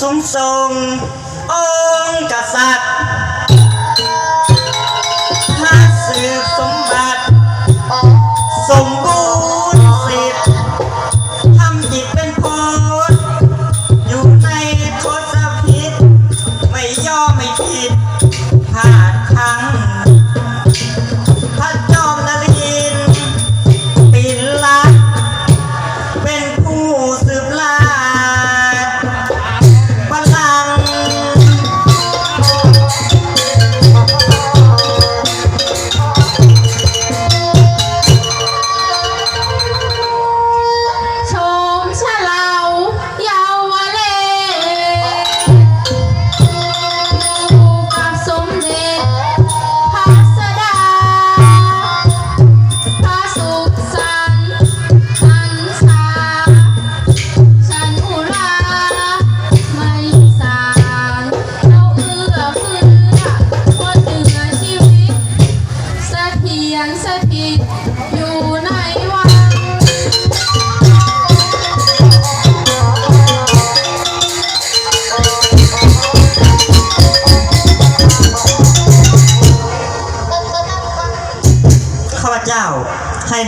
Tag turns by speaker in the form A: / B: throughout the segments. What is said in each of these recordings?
A: สูง
B: ส่งองค์กษัตริย์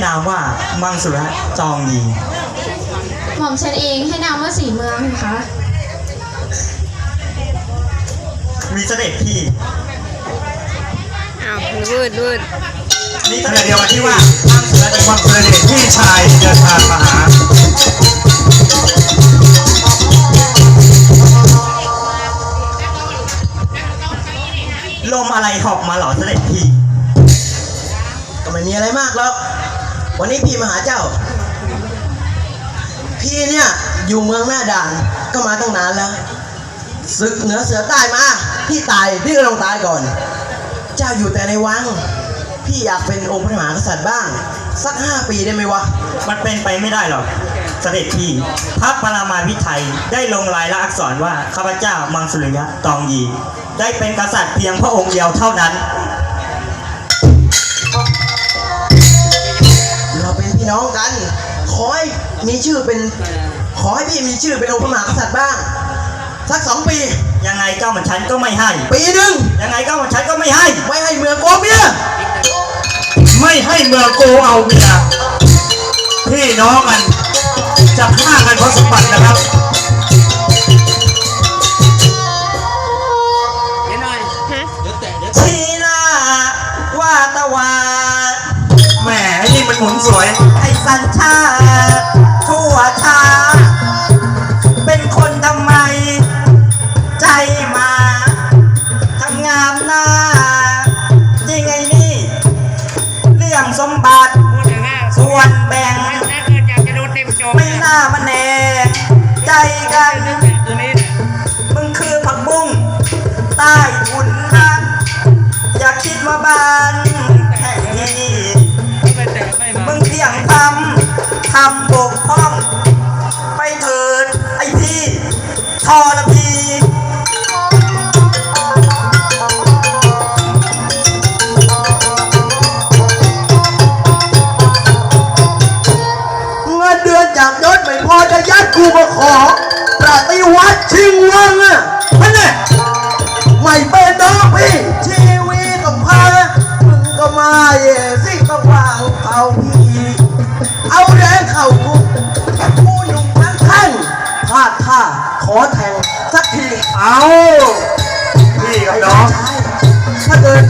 B: นา
A: มว่ามังสุระจองยี
B: หม่อมฉันเองให้นามว่าสีเมืองค่ะ
A: มีเสด็จพี่
C: อ้าววืดวืด
A: นี่ขณะเดียวกันที่ว่ามังสุระ
D: วังเสด็จพี่ชายเดินทางมาหา
A: ลมอะไรหอบมาเหรอเสด็จพี่
E: ก็ไม่มีอะไรมากหรอก วันนี้พี่มาหาเจ้า พี่เนี่ยอยู่เมืองหน้าด่านก็มาตั้งนานแล้วศึกเหนือเสือใต้มา พี่ตายพี่ก็ต้องตายก่อน เจ้าอยู่แต่ในวัง พี่อยากเป็นองค์พระมหากษัตริย์บ้าง สักห้าปีได้ไหมวะ
A: มันเป็นไปไม่ได้หรอกเสด็จพี่พระปรามาพิไทยได้ลงลายละอักษรว่าข้าพเจ้ามังสุริยะตองยี ได้เป็นกษัตริย์เพียงพระองค์เดียวเท่านั้น
E: พี่น้องกัน ขอให้มีชื่อเป็น ขอให้พี่มีชื่อเป็นองค์พระมหากษัตริย์บ้าง สักสองปี
A: ยังไงเก้ามันฉันก็ไม่ให้
E: ปีหนึ่ง
A: ยังไงเก้ามันฉันก็ไม่ให้
E: ไม่ให้เมืองโกเมีย
D: ไม่ให้เมืองโกเอาเมียพี่น้องกันจะฆ่ากันเพราะสมบัตินะครับ มันหมุนสวย
A: ไอ้สัญชาติทั่วชาติเป็นคนทำไม ใจมาทำงามหน้าจริงไอ้นี่ เรื่องสมบัติส่วนแบ่งไม่น่ามาแน่ำทำบกพร่อง
E: ขอแทงสักที
D: เอาพี่กับน้อง
E: ใช่ถ้าเกิด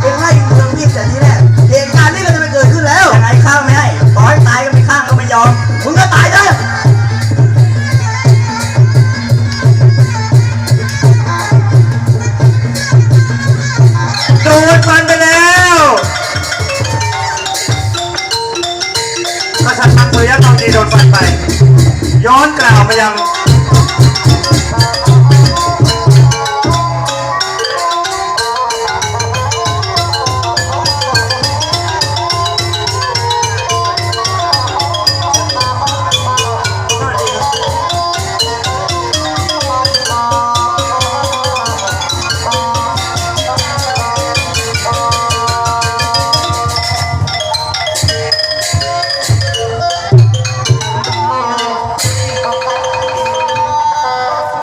E: เป็นให้เมืองพี่แต่ที่แรกเหตุการณ์นี้ก็จะไม่เกิดขึ้นแล้ว
A: ยังไงข้างไม่ให้ขอให้ตายก็ไม่ข้างก็ไม่ยอม
E: มึงก็ตายได้
D: โดนฟันไปแล้วกษัตริย์มังสวิรัติตองดีโดนฟันไป ย้อนกล่าวไปยัง